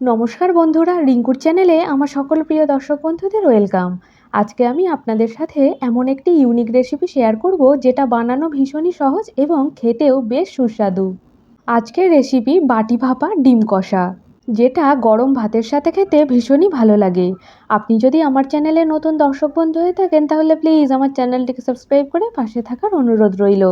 নমস্কার বন্ধুরা, রিঙ্কুর চ্যানেলে আমার সকল প্রিয় দর্শক বন্ধুদের ওয়েলকাম। আজকে আমি আপনাদের সাথে এমন একটি ইউনিক রেসিপি শেয়ার করব, যেটা বানানো ভীষণই সহজ এবং খেতেও বেশ সুস্বাদু। আজকের রেসিপি বাটি ভাপা ডিম কষা, যেটা গরম ভাতের সাথে খেতে ভীষণই ভালো লাগে। আপনি যদি আমার চ্যানেলে নতুন দর্শক বন্ধু হয়ে থাকেন, তাহলে প্লিজ আমার চ্যানেলটিকে সাবস্ক্রাইব করে পাশে থাকার অনুরোধ রইল।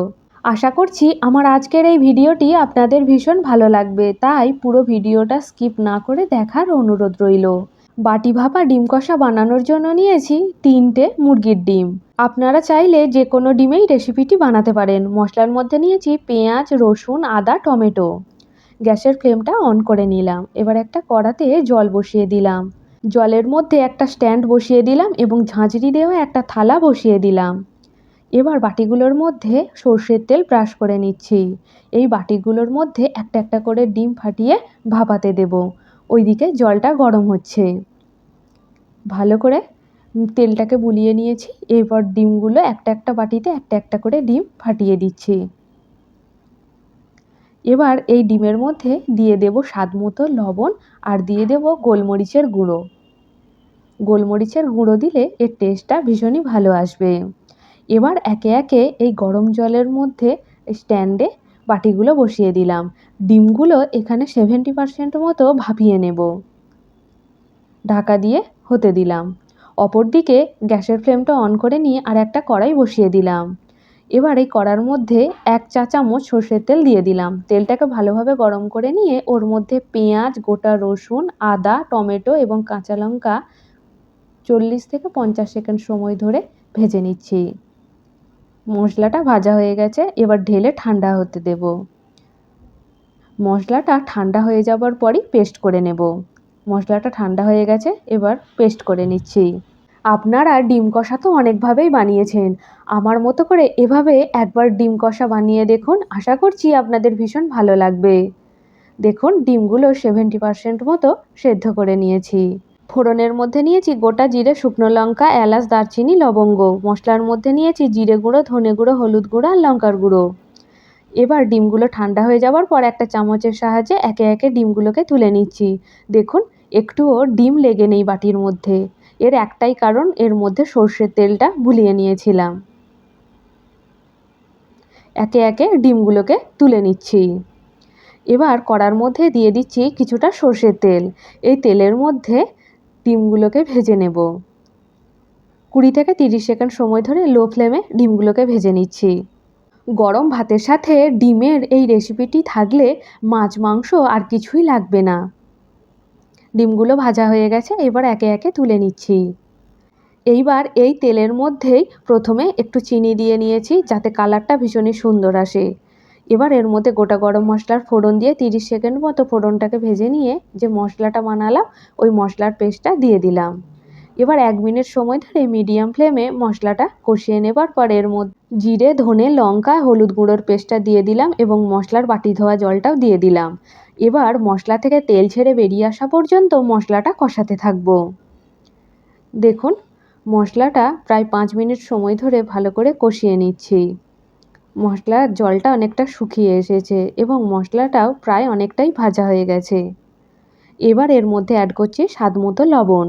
আশা করছি আমার আজকের এই ভিডিওটি আপনাদের ভীষণ ভালো লাগবে, তাই পুরো ভিডিওটা স্কিপ না করে দেখার অনুরোধ রইল। বাটি ভাপা ডিম কষা বানানোর জন্য নিয়েছি তিনটে মুরগির ডিম। আপনারা চাইলে যে কোনো ডিমেই রেসিপিটি বানাতে পারেন। মশলার মধ্যে নিয়েছি পেঁয়াজ, রসুন, আদা, টমেটো। গ্যাসের ফ্লেমটা অন করে নিলাম। এবার একটা কড়াতে জল বসিয়ে দিলাম। জলের মধ্যে একটা স্ট্যান্ড বসিয়ে দিলাম এবং ঝাঁঝরি দেওয়া একটা থালা বসিয়ে দিলাম। এবার বাটিগুলোর মধ্যে সর্ষের তেল ব্রাশ করে নিচ্ছি। এই বাটিগুলোর মধ্যে একটা একটা করে ডিম ফাটিয়ে ভাপাতে দেব। ওইদিকে জলটা গরম হচ্ছে। ভালো করে তেলটাকে বুলিয়ে নিয়েছি। এরপর ডিমগুলো একটা একটা বাটিতে একটা একটা করে ডিম ফাটিয়ে দিচ্ছি। এবার এই ডিমের মধ্যে দিয়ে দেব স্বাদ মতো লবণ আর দিয়ে দেব গোলমরিচের গুঁড়ো। গোলমরিচের গুঁড়ো দিলে এর টেস্টটা ভীষণই ভালো আসবে। এবার একে একে এই গরম জলের মধ্যে স্ট্যান্ডে বাটিগুলো বসিয়ে দিলাম। ডিমগুলো এখানে সেভেন্টি পারসেন্ট মতো ভাপিয়ে নেব। ঢাকা দিয়ে হতে দিলাম। অপর দিকে গ্যাসের ফ্লেমটা অন করে নিয়ে আর একটা কড়াই বসিয়ে দিলাম। এবার এই কড়ার মধ্যে এক চা চামচ সর্ষের তেল দিয়ে দিলাম। তেলটাকে ভালোভাবে গরম করে নিয়ে ওর মধ্যে পেঁয়াজ, গোটা রসুন, আদা, টমেটো এবং কাঁচা লঙ্কা চল্লিশ থেকে পঞ্চাশ সেকেন্ড সময় ধরে ভেজে নিচ্ছি। মশলাটা ভাজা হয়ে গেছে, এবার ঢেলে ঠান্ডা হতে দেব। মশলাটা ঠান্ডা হয়ে যাবার পরই পেস্ট করে নেব। মশলাটা ঠান্ডা হয়ে গেছে, এবার পেস্ট করে নিচ্ছি। আপনারা ডিম কষা তো অনেকভাবেই বানিয়েছেন। আমার মতো করে এভাবে একবার ডিম কষা বানিয়ে দেখুন, আশা করছি আপনাদের ভীষণ ভালো লাগবে। দেখুন, ডিমগুলো সেভেন্টি পারসেন্ট মতো সেদ্ধ করে নিয়েছি। ফোড়নের মধ্যে নিয়েছি গোটা জিরে, শুকনো লঙ্কা, এলাচ, দারচিনি, লবঙ্গ। মশলার মধ্যে নিয়েছি জিরে গুঁড়ো, ধনে গুঁড়ো, হলুদ গুঁড়ো আর লঙ্কার গুঁড়ো। এবার ডিমগুলো ঠান্ডা হয়ে যাওয়ার পর একটা চামচের সাহায্যে একে একে ডিমগুলোকে তুলে নিচ্ছি। দেখুন, একটুও ডিম লেগে নেই বাটির মধ্যে। এর একটাই কারণ, এর মধ্যে সর্ষের তেলটা ভুলিয়ে নিয়েছিলাম। একে একে ডিমগুলোকে তুলে নিচ্ছি। এবার কড়ার মধ্যে দিয়ে দিচ্ছি কিছুটা সর্ষের তেল। এই তেলের মধ্যে ডিমগুলোকে ভেজে নেব। কুড়ি থেকে তিরিশ সেকেন্ড সময় ধরে লো ফ্লেমে ডিমগুলোকে ভেজে নিচ্ছি। গরম ভাতের সাথে ডিমের এই রেসিপিটি থাকলে মাছ, মাংস আর কিছুই লাগবে না। ডিমগুলো ভাজা হয়ে গেছে, এবার একে একে তুলে নিচ্ছি। এইবার এই তেলের মধ্যেই প্রথমে একটু চিনি দিয়ে নিয়েছি, যাতে কালারটা ভীষণই সুন্দর আসে। এবার এর মধ্যে গোটা গরম মশলার ফোড়ন দিয়ে তিরিশ সেকেন্ড মতো ফোড়নটাকে ভেজে নিয়ে যে মশলাটা বানালাম, ওই মশলার পেস্টটা দিয়ে দিলাম। এবার এক মিনিট সময় ধরে মিডিয়াম ফ্লেমে মশলাটা কষিয়ে নেবার পর এর মধ্যে জিরে, ধনে, লঙ্কা, হলুদ গুঁড়োর পেস্টটা দিয়ে দিলাম এবং মশলার বাটি ধোয়া জলটাও দিয়ে দিলাম। এবার মশলা থেকে তেল ছেড়ে বেরিয়ে আসা পর্যন্ত মশলাটা কষাতে থাকব। দেখুন, মশলাটা প্রায় পাঁচ মিনিট সময় ধরে ভালো করে কষিয়ে নিচ্ছি। মশলার জলটা অনেকটা শুকিয়ে এসেছে এবং মশলাটাও প্রায় অনেকটাই ভাজা হয়ে গেছে। এবার এর মধ্যে অ্যাড করছি স্বাদ মতো লবণ।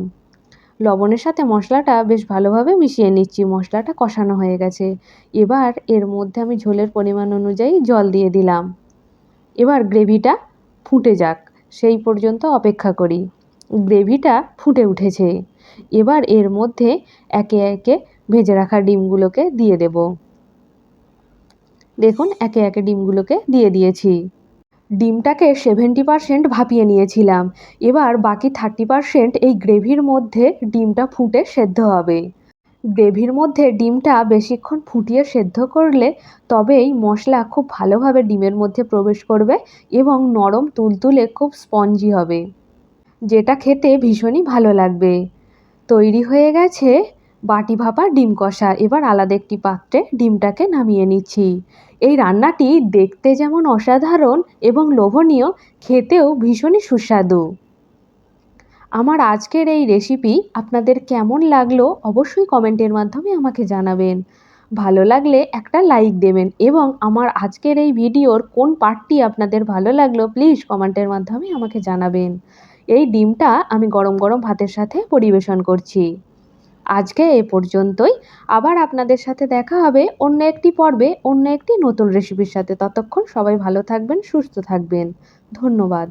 লবণের সাথে মশলাটা বেশ ভালোভাবে মিশিয়ে নিচ্ছি, মশলাটা কষানো হয়ে গেছে। এবার এর মধ্যে আমি ঝোলের পরিমাণ অনুযায়ী জল দিয়ে দিলাম। এবার গ্রেভিটা ফুটে যাক, সেই পর্যন্ত অপেক্ষা করি। গ্রেভিটা ফুটে উঠেছে। এবার এর মধ্যে একে একে ভেজে রাখা ডিমগুলোকে দিয়ে দেব। দেখুন, একে একে ডিমগুলোকে দিয়ে দিয়েছি। ডিমটাকে সেভেন্টি পারসেন্ট ভাপিয়ে নিয়েছিলাম। এবার বাকি থার্টি পারসেন্ট এই গ্রেভির মধ্যে ডিমটা ফুটে সেদ্ধ হবে। গ্রেভির মধ্যে ডিমটা বেশিক্ষণ ফুটিয়ে সেদ্ধ করলে তবেই মশলা খুব ভালোভাবে ডিমের মধ্যে প্রবেশ করবে এবং নরম তুলতুলে খুব স্পঞ্জি হবে। যেটা খেতে ভীষণই ভালো লাগবে। তৈরি হয়ে গেছে বাটি ভাপা, ডিম কষা। এবার আলাদা একটি পাত্রে ডিমটাকে নামিয়ে নিচ্ছি। এই রান্নাটি দেখতে যেমন অসাধারণ এবং লোভনীয়, খেতেও ভীষণই সুস্বাদু। আমার আজকের এই রেসিপি আপনাদের কেমন লাগল অবশ্যই কমেন্টের মাধ্যমে আমাকে জানাবেন। ভালো লাগলে একটা লাইক দেবেন এবং আমার আজকের এই ভিডিওর কোন পার্টটি আপনাদের ভালো লাগল প্লিজ কমেন্টের মাধ্যমে আমাকে জানাবেন। এই ডিমটা আমি গরম গরম ভাতের সাথে পরিবেশন করছি। আজকে এ পর্যন্তই। আবার আপনাদের সাথে দেখা হবে অন্য একটি পর্বে, অন্য একটি নতুন রেসিপির সাথে। ততক্ষণ সবাই ভালো থাকবেন, সুস্থ থাকবেন। ধন্যবাদ।